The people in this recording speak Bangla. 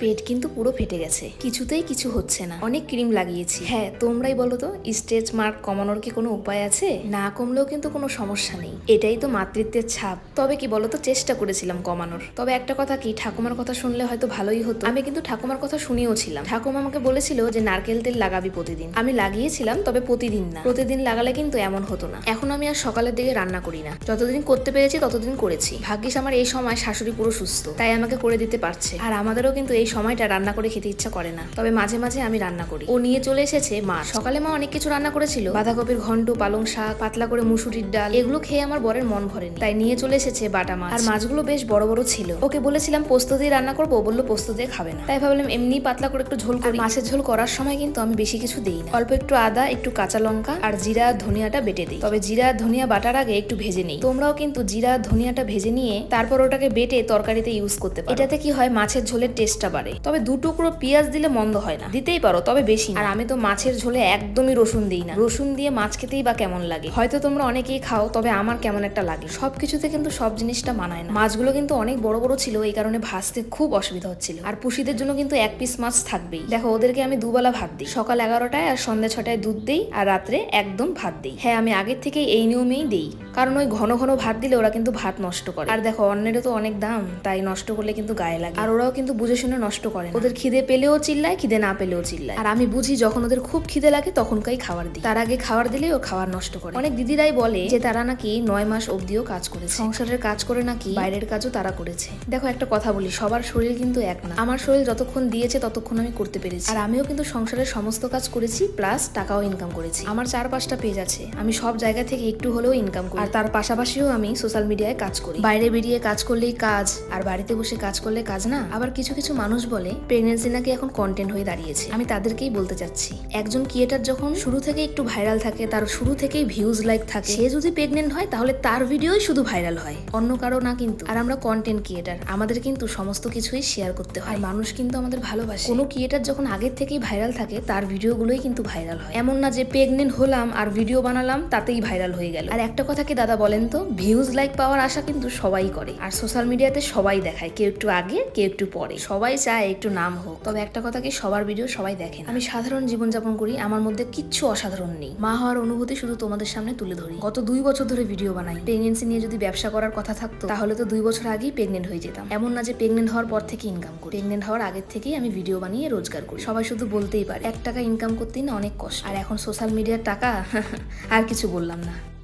পেট কিন্তু পুরো ফেটে গেছে। কিছুতেই কিছু হচ্ছে না। অনেক ক্রিম লাগিয়েছি। হ্যাঁ তোমরাই বলো তো, স্টেজ মার্ক কমানোর কি কোনো উপায় আছে? না কমলেও কিন্তু কোনো সমস্যা নেই। এটাই তো মাতৃত্বের ছাপ। তবে কি বলো তো, চেষ্টা করেছিলাম কমানোর। তবে একটা কথা কি, ঠাকুমার কথা শুনলে হয়তো ভালোই হতো। আমি কিন্তু ঠাকুমার কথা শুনেও ছিলাম। ঠাকুমা আমাকে বলেছিল যে, নারকেল তেল লাগাবি প্রতিদিন। আমি লাগিয়েছিলাম, তবে প্রতিদিন না। প্রতিদিন লাগালে কিন্তু এমন হতো না। এখন আমি আর সকালের দিকে রান্না করি না। যতদিন করতে পেরেছি, ততদিন করেছি। ভাগ্যিস আমার এই সময় শাশুড়ি পুরো সুস্থ। তাই আমাকে করে দিতে পারছে। আর আমাদেরও কিন্তু এই সময়টা রান্না করে খেতে ইচ্ছা করে না। তবে মাঝে মাঝে আমি রান্না করি। ও নিয়ে চলে এসেছে মা সকালে মা অনেক কিছু রান্না করেছিল। বাঁধাকপির ঘন্ট, পালং শাক, পাতলা করে মুসুরির ডাল, এগুলো খেয়ে আমার বরের মন ভরেনি। তাই নিয়ে চলে এসেছে বাটা মাছ। আর মাছগুলো বেশ বড় বড় ছিল। ওকে বলেছিলাম, পোস্ত দিয়ে রান্না করব। ও বলল, পোস্ত দিয়ে খাবে না। তাই ভাবলাম, এমনি পাতলা করে একটু ঝোল করি। মাছের ঝোল করার সময় কিন্তু আমি বেশি কিছু দিই না। অল্প একটু আদা, একটু কাঁচা লঙ্কা আর জিরা, ধনিয়াটা বেটে দিই। তবে জিরা, ধনিয়া বাটার আগে একটু ভেজে নিই। তোমরাও কিন্তু জিরা, ধনিয়াটা ভেজে নিয়ে তারপর ওটাকে বেটে তরকারিতে ইউজ করতে পারো। এটাতে কি হয়, মাছের ঝোলের টেস্টটা বাড়ে তবে দু টুকরো পেঁয়াজ দিলে মন্দ হয় না। দিতেই পারো, তবে বেশি আর আমি তো মাছের ঝোলে একদমই রসুন দিই না। রসুন দিয়ে মাছ খেতেই বা কেমন লাগে? হয়তো তোমরা অনেকেই খাও, তবে আমার কেমন একটা লাগে। সবকিছুতে কিন্তু সব জিনিসটা মানায় না। মাছগুলো কিন্তু অনেক বড় বড় ছিল, এই কারণে ভাজতে খুব অসুবিধা হচ্ছিল। আর পুষিদের জন্য কিন্তু এক পিস মাছ থাকবেই। দেখো, ওদেরকে আমি দুবেলা ভাত দিই। সকাল এগারোটায় আর সন্ধ্যা ছটায় দুধ দিই, আর রাত্রে একদম ভাত দিই। হ্যাঁ আমি আগের থেকে এই নিয়মেই দিই। কারণ ওই ঘন ঘন ভাত দিলে ওরা কিন্তু ভাত নষ্ট করে। আর দেখো, অন্যেরও তো অনেক দাম, তাই নষ্ট করলে কিন্তু গায়ে লাগে। আর ওরাও কিন্তু বুঝে শুনে নষ্ট করে ওদের খিদে পেলেও চিল্লায়, খিদে না পেলেও চিল্লায়। আর আমি বুঝি যখন ওদের খুব খিদে লাগে, তখনকাই খাবার দিই। তার আগে খাবার দিলেই ও খাবার নষ্ট করে। অনেক দিদিরাই বলে যে তারা নাকি নয় মাস অবধিও কাজ করেছে। সংসারের কাজ করে নাকি বাইরের কাজও তারা করেছে। দেখো, একটা কথা বলি, সবার শরীর কিন্তু এক না। আমার শরীর যতক্ষণ দিয়েছে, ততক্ষণ আমি করতে পেরেছি। আর আমিও কিন্তু সংসারের সমস্ত কাজ করেছি, প্লাস টাকাও ইনকাম করেছি। আমার চার পাঁচটা পেজ আছে। আমি সব জায়গা থেকে একটু হলেও ইনকাম করি। আর তার পাশাপাশিও আমি সোশ্যাল মিডিয়ায় কাজ করি। বাইরে বেরিয়ে কাজ করলেই কাজ, আর বাড়িতে বসে কাজ করলে কাজ না। আবার কিছু কিছু মানুষ বলে প্রেগনেন্সি নাকি এখন কন্টেন্ট হয়ে দাঁড়িয়েছে। আমি তাদেরকেই বলতে চাচ্ছি, একজন ক্রিয়েটার যখন শুরু থেকে একটু ভাইরাল থাকে, তার শুরু থেকেই ভিউজ লাইক থাকে, সে যদি প্রেগনেন্ট হয়, তাহলে তার ভিডিওই শুধু ভাইরাল হয়। অন্য কারও না কিন্তু। আর আমরা কন্টেন্ট ক্রিয়েটার আমাদের কিন্তু সমস্ত কিছুই শেয়ার করতে হয়। মানুষ কিন্তু আমাদের ভালোবাসে। কোনো ক্রিয়েটার যখন আগের থেকেই ভাইরাল থাকে, তার ভিডিওগুলোই কিন্তু ভাইরাল হয়। এমন না যে প্রেগনেন্ট হলাম আর ভিডিও বানালাম, তাতেই ভাইরাল হয়ে গেল। আর একটা কথা কি দাদা বলেন তো ভিউজ লাইক পাওয়ার আশা কিন্তু সবাই করে। আর সোশ্যাল মিডিয়াতে সবাই দেখায়, কেউ একটু আগে, কেউ একটু পরে। সবাই চায় একটু নাম হোক। তবে একটা কথা কি, সবার ভিডিও সবাই দেখে আমি সাধারণ জীবনযাপন করি, আমার মধ্যে কিচ্ছু অসাধারণ নেই। মা হওয়ার অনুভূতি শুধু তোমাদের সামনে তুলে ধরি। গত দুই বছর ধরে ভিডিও বানাই। প্রেগনেন্সি নিয়ে যদি ব্যবসা করার কথা থাকতো, তাহলে তো দুই বছর আগেই প্রেগনেন্ট হয়ে যেতাম। এমন না যে প্রেগনেন্ট হওয়ার পর থেকে ইনকাম করি। প্রেগনেন্ট হওয়ার আগের থেকেই আমি ভিডিও বানিয়ে রোজগার করি। সবাই শুধু বলতেই পারে, এক টাকা ইনকাম করতেই না অনেক কষ্ট। আর এখন সোশ্যাল মিডিয়ার টাকা, আর কিছু বললাম না।